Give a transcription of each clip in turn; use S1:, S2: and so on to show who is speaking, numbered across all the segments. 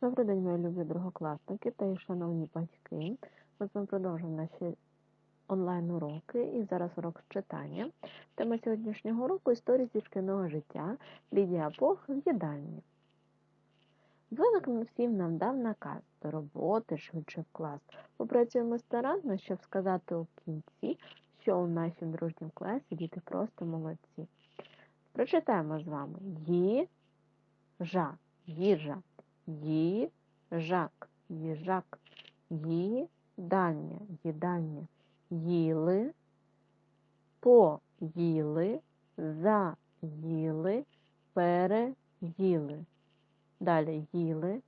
S1: Добрий день, мої любі другокласники та і шановні батьки. Ми з вами продовжуємо наші онлайн-уроки і зараз урок з читання. Тема сьогоднішнього уроку історії зі шкільного життя Лідія Бог в їдальні. Дзвоник всім нам дав наказ до роботи швидше в клас. Попрацюємо старанно, щоб сказати у кінці, що у нашому дружньому класі діти просто молодці. Прочитаємо з вами їжа, їжа. Їжак, їжак, їдання, їдання, їли, поїли, заїли, переїли. Далі їли,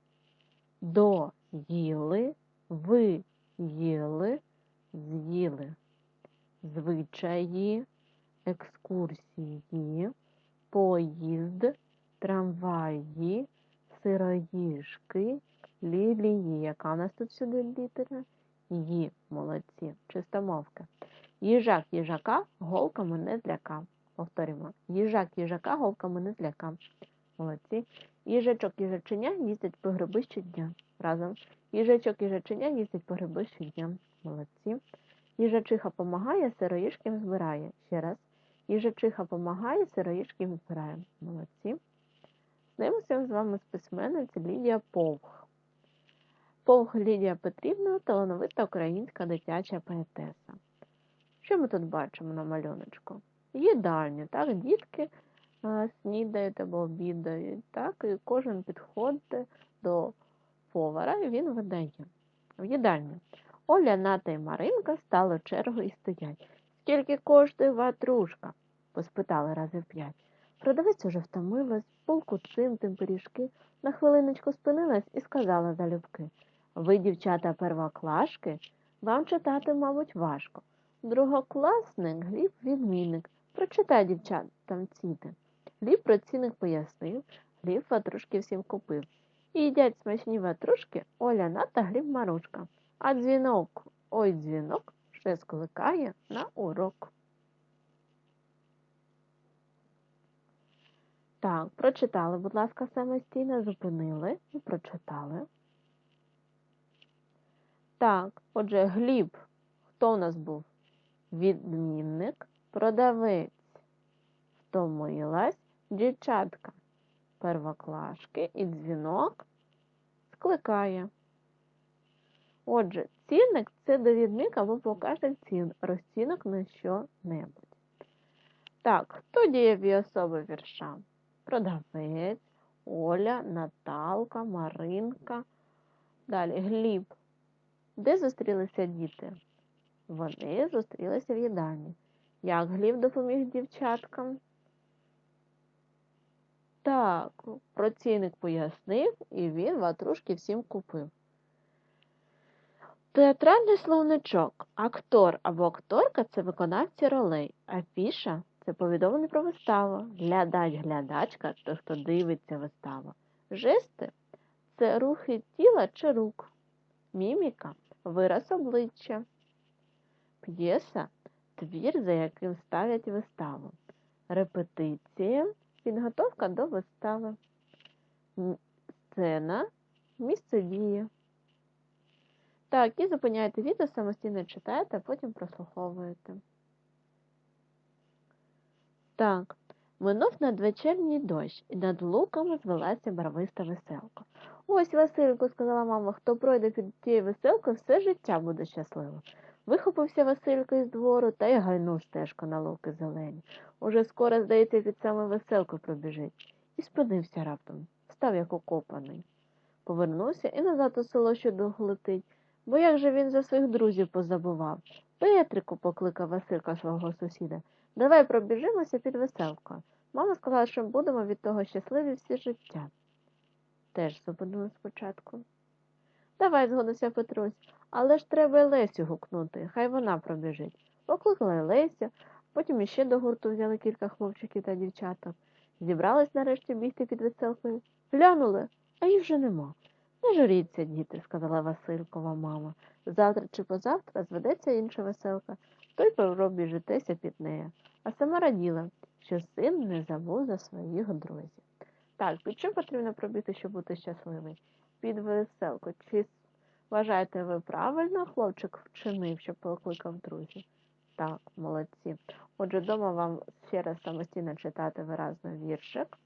S1: доїли, виїли, з'їли. Звичаї, екскурсії, поїзд, трамваї сироїжки, лілії. Яка у нас тут сюди літера? Ї, молодці, чистомовка. Їжак їжака голками не зляка. Повторюємо. Їжак їжака голками не зляка. Молодці. Їжачок їжаченя їздить по гриби щодня. Разом. Їжачок їжаченя їздить по гриби щодня. Молодці. Їжачиха помагає, сироїшким збирає. Ще раз. Їжачиха помагає, сироїшким збирає. Молодці. Знайомимося з вами з письменниці Лідія Повх. Повх Лідія Петрівна талановита українська дитяча поетеса. Що ми тут бачимо на малюночку? Їдальню, так, дітки снідають або обідають, так, і кожен підходить до повара і він видає. В їдальню. Оля, Ната і Маринка стали чергу і стоять. Скільки коштує ватрушка? поспитали рази п'ять. Продавець уже втомилась, полку цим тим пиріжки, на хвилиночку спинилась і сказала залюбки Ви, дівчата, первоклашки, вам читати, мабуть, важко. Другокласник Гліб відмінник. Прочитай, дівчатам ціти. Гліб про цінник пояснив, Гліб ватрушки всім купив. І їдять смачні ватрушки Оля Ната Гліб Марушка. А дзвінок, ой дзвінок, ще скликає на урок. Так, прочитали, будь ласка, самостійно, зупинили і прочитали. Так, отже, Гліб, хто у нас був? Відмінник, продавець, втомилась, дівчатка, первоклашки і дзвінок скликає. Отже, цінник це довідник або показник цін, розцінок на що-небудь. Так, хто дієві особи вірша? Продавець, Оля, Наталка, Маринка. Далі Гліб. Де зустрілися діти? Вони зустрілися в їдальні. Як Гліб допоміг дівчаткам? Так, проційник пояснив, і він ватрушки всім купив. Театральний словничок. Актор або акторка це виконавці ролей, а піша це повідомлення про виставу. Глядач, глядачка той, хто дивиться виставу. Жести це рухи тіла чи рук. Міміка вираз обличчя. П'єса твір, за яким ставлять виставу. Репетиція підготовка до вистави. Сцена місце дії. Так, і зупиняєте відео, самостійно читаєте, а потім прослуховуєте. Так, минув надвечірній дощ, і над луками звелася барвиста веселка. Ось, Васильку, сказала мама, хто пройде під тією веселкою, все життя буде щасливо. Вихопився Василько із двору та й гайнув стежку на луки зелені. Уже скоро, здається, під саме веселку пробіжить. І спинився раптом, став як окопаний. Повернувся і назад у село щодуху летить, бо як же він за своїх друзів позабував. Петрику, покликав Василька свого сусіда. Давай пробіжимося під веселкою. Мама сказала, що будемо від того щасливі всі життя. Теж зупинили спочатку. Давай, згодився Петрусь, але ж треба Лесю гукнути, хай вона пробіжить. Покликали Лесю, потім іще до гурту взяли кілька хлопчиків та дівчаток. Зібрались нарешті бігти під веселкою. Глянули, а їх вже нема. Не журіться, діти, сказала Василькова мама. Завтра чи позавтра зведеться інша веселка, то й пробіжитеся під нею а сама раділа, що син не забув за своїх друзів. Так, під чим потрібно пробити, щоб бути щасливий? під веселку. Чи вважаєте ви правильно хлопчик вчинив, що покликав друзів? Так, молодці. Отже, вдома вам ще раз самостійно читати виразно віршик.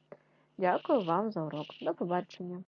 S1: Дякую вам за урок. До побачення.